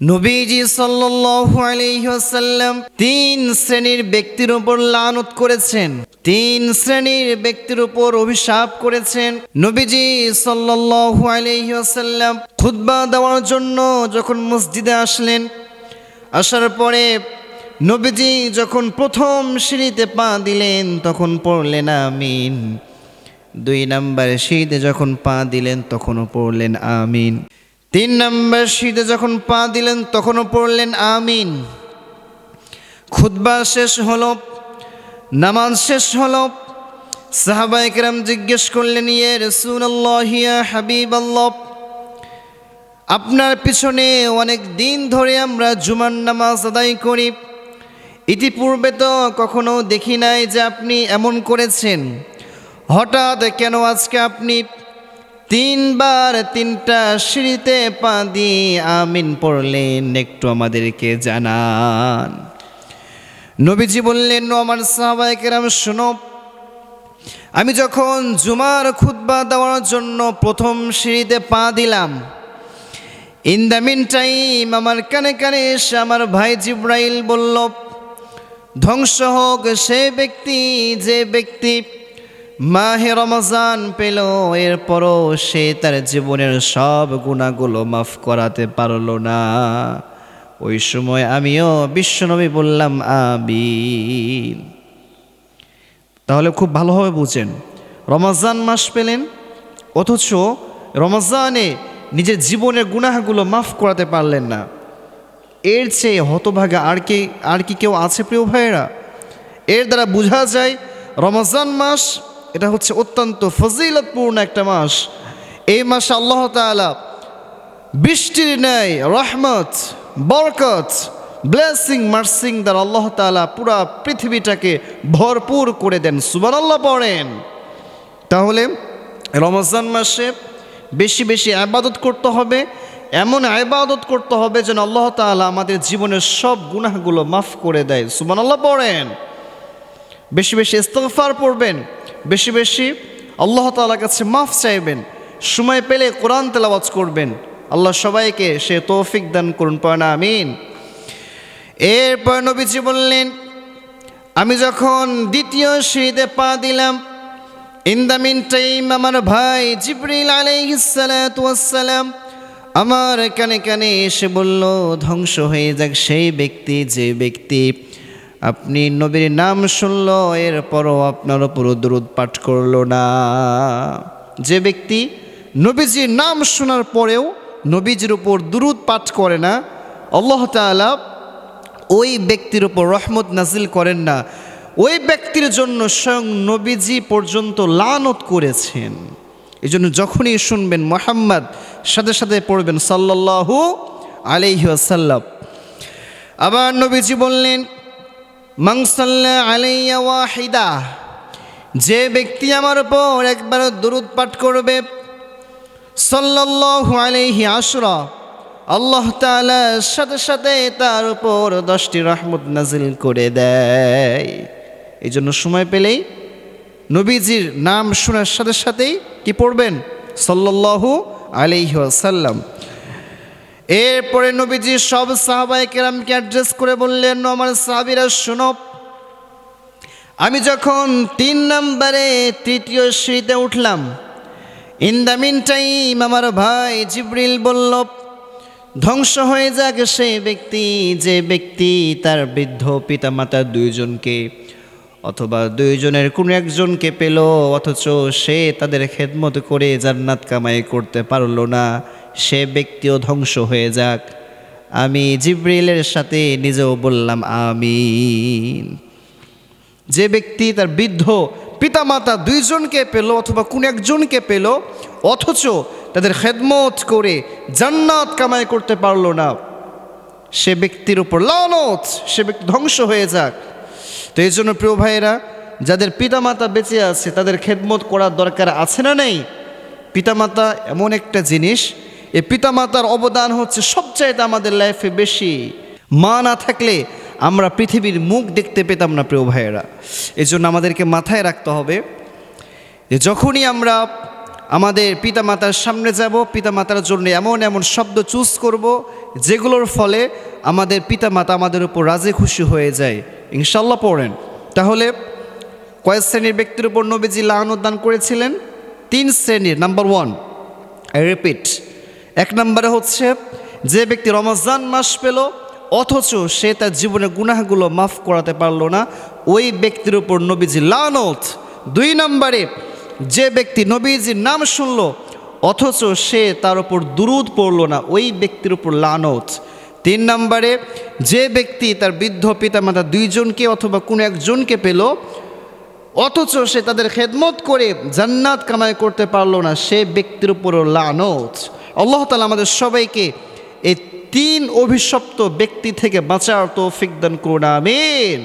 নবীজি ওয়াসাল্লাম তিন শ্রেণির ব্যক্তির উপর লানত করেছেন। তিন শ্রেণির ব্যক্তির উপর অভিশাপ করেছেন। নবীজি সাল্লাল্লাহু আলাইহি ওয়াসাল্লাম খুতবা দেওয়ার জন্য যখন মসজিদে আসলেন, আসার পরে নবীজি যখন প্রথম সিঁড়িতে পা দিলেন, তখন পড়লেন আমিন। দুই নাম্বার সিঁড়িতে যখন পা দিলেন, তখনও পড়লেন আমিন। তিন নম্বর সিঁড়িতে যখন পা দিলেন, তখনও পড়লেন আমিন। খুতবা শেষ হল, নামাজ শেষ হলো। সাহাবাইকরাম জিজ্ঞেস করলেন ইয়ে রসুল্লাহ হাবিব আল্লাহ আপনার পিছনে অনেক দিন ধরে আমরা জুমার নামাজ আদায় করি। ইতিপূর্বে তো কখনো দেখি নাই যে আপনি এমন করেছেন। হঠাৎ কেন আজকে আপনি তিনবার তিনটা সিঁড়িতে পা দিয়ে আমিন পড়লেন, একটু আমাদেরকে জানান। নবীজি বললেন, "ও আমার সাহাবাহিকেরাম শোনো, আমি যখন জুমার খুতবা দেওয়ার জন্য প্রথম সিঁড়িতে পা দিলাম ইন দ্য মিন টাইম আমার কানে কানে এসে আমার ভাই জিব্রাইল বলল, ধ্বংস হোক সে ব্যক্তি, যে ব্যক্তি মাহে রমজান পেল, এরপরও সে তার জীবনের সব গুণাগুলো মাফ করাতে পারল না। ওই সময় আমিও বিশ্বনবী বললাম আবিন তাহলে খুব ভালোভাবে বুঝেন, রমজান মাস পেলেন, অথচ রমজানে নিজের জীবনের গুনাহগুলো মাফ করাতে পারলেন না। এর চেয়ে হতভাগা আর কি আর কি কেউ আছে প্রিয় ভাইয়েরা? এর দ্বারা বোঝা যায়, রমজান মাস এটা হচ্ছে অত্যন্ত ফজিলতপূর্ণ একটা মাস। এই মাসে আল্লাহ তাআলা বৃষ্টির ন্যায়, রহমত, বরকত, ব্লেসিং, মার্সিং দ্বারা আল্লাহ তাআলা পুরা পৃথিবীটাকে ভরপুর করে দেন। সুবান আল্লাহ পড়েন। তাহলে রমজান মাসে বেশি বেশি আবাদত করতে হবে, এমন আবাদত করতে হবে যেন আল্লাহ তাআলা আমাদের জীবনের সব গুনাহগুলো মাফ করে দেয়। সুবান আল্লাহ পড়েন। বেশি বেশি ইস্তফার পড়বেন। বেশি বেশি আল্লাহ তাআলার কাছে মাফ চাইবেন, সময় পেলে কোরআন তেলাওয়াজ করবেন। আল্লাহ সবাইকে সে তৌফিক দান করুন পয়না আমিন। এরপর নবীজি বললেন, আমি যখন দ্বিতীয় সিঁড়িতে পা দিলাম, ইন দ্য মিন টাইম আমার ভাই জিবরিল আলাইহিসসালাম আমার কানে কানে এসে বলল, ধ্বংস হয়ে যাক সেই ব্যক্তি, যে ব্যক্তি আপনি নবীর নাম শুনল, এরপরও আপনার উপর দরুদ পাঠ করল না। যে ব্যক্তি নবীজির নাম শোনার পরেও নবীজির উপর দুরুদ পাঠ করে না, আল্লাহ তাআলা ওই ব্যক্তির উপর রহমত নাজিল করেন না। ওই ব্যক্তির জন্য স্বয়ং নবীজি পর্যন্ত লানত করেছেন। এই জন্য যখনই শুনবেন মোহাম্মদ, সাথে সাথে পড়বেন সাল্লাল্লাহু আলাইহি আসাল্লাম আবার নবীজি বললেন মাংসাল্লা আলাইয়া ওয়াহিদা, যে ব্যক্তি আমার উপর একবার দুরুদ পাঠ করবে, সাল্লাল্লাহু আলাইহি আশরা, আল্লাহ সাথে সাথে তার উপর দশটি রহমত নাজিল করে দেয়। এই জন্য সময় পেলেই নবীজির নাম শোনার সাথে সাথেই কি পড়বেন? সাল্লাল্লাহু আলাইহি ওয়াসাল্লাম। এরপরে নবীজি সব সাহাবাই কেরামকে অ্যাড্রেস করে বললেন আমার সাহাবিরা, শোনো। আমি যখন তিন নম্বরে তৃতীয় সিঁড়িতে উঠলাম ইন দ্য মিন টাইম আমার ভাই জিব্রিল বলল, ধ্বংস হয়ে যাক সেই ব্যক্তি, যে ব্যক্তি তার বৃদ্ধ পিতামাতা দুইজনকে অথবা দুইজনের কোনো একজনকে পেল, অথচ সে তাদের খেদমত করে জান্নাত কামাই করতে পারল না। সে ব্যক্তিও ধ্বংস হয়ে যাক। আমি জিব্রিলের সাথে নিজেও বললাম, আমিন। যে ব্যক্তি তার বৃদ্ধ পিতামাতা দুইজনকে পেল অথবা কোন একজনকে পেল, অথচ তাদের খেদমত করে জান্নাত কামাই করতে পারল না। সে ব্যক্তির উপর লানত, সে ব্যক্তি ধ্বংস হয়ে যাক। তো এই জন্য প্রিয় ভাইয়েরা, যাদের পিতামাতা বেঁচে আছে, তাদের খেদমত করার দরকার আছে না নেই? পিতামাতা এমন একটা জিনিস এই পিতামাতার অবদান হচ্ছে সবচাইতে আমাদের লাইফে বেশি। মা না থাকলে আমরা পৃথিবীর মুখ দেখতে পেতাম না, প্রিয় ভাইয়েরা। এই জন্য আমাদেরকে মাথায় রাখতে হবে যে যখনই আমরা আমাদের পিতামাতার সামনে যাব, পিতামাতার জন্য এমন এমন শব্দ চুজ করব, যেগুলোর ফলে আমাদের পিতামাতা আমাদের উপর রাজি খুশি হয়ে যায়। ইনশাল্লাহ পড়েন। তাহলে কয়েক শ্রেণির ব্যক্তির উপর নবীজি লাহানুদ্দান করেছিলেন। তিন শ্রেণির, নাম্বার ওয়ান আই রিপিট এক নম্বরে হচ্ছে, যে ব্যক্তি রমজান মাস পেল, অথচ সে তার জীবনের গুনাহগুলো মাফ করাতে পারল না, ওই ব্যক্তির উপর নবীজি লানত। দুই নম্বরে, যে ব্যক্তি নবীজির নাম শুনল, অথচ সে তার উপর দুরুদ পড়ল না, ওই ব্যক্তির উপর লানত। তিন নম্বরে, যে ব্যক্তি তার বৃদ্ধ পিতামাতা দুইজনকে অথবা কোনো একজনকে পেল, অথচ সে তাদের খেদমত করে জান্নাত কামাই করতে পারল না, সে ব্যক্তির উপরও লানত। আল্লাহ তালা আমাদের সবাইকে এই তিন অভিশপ্ত ব্যক্তি থেকে বাঁচার তো দান করুন আমিন।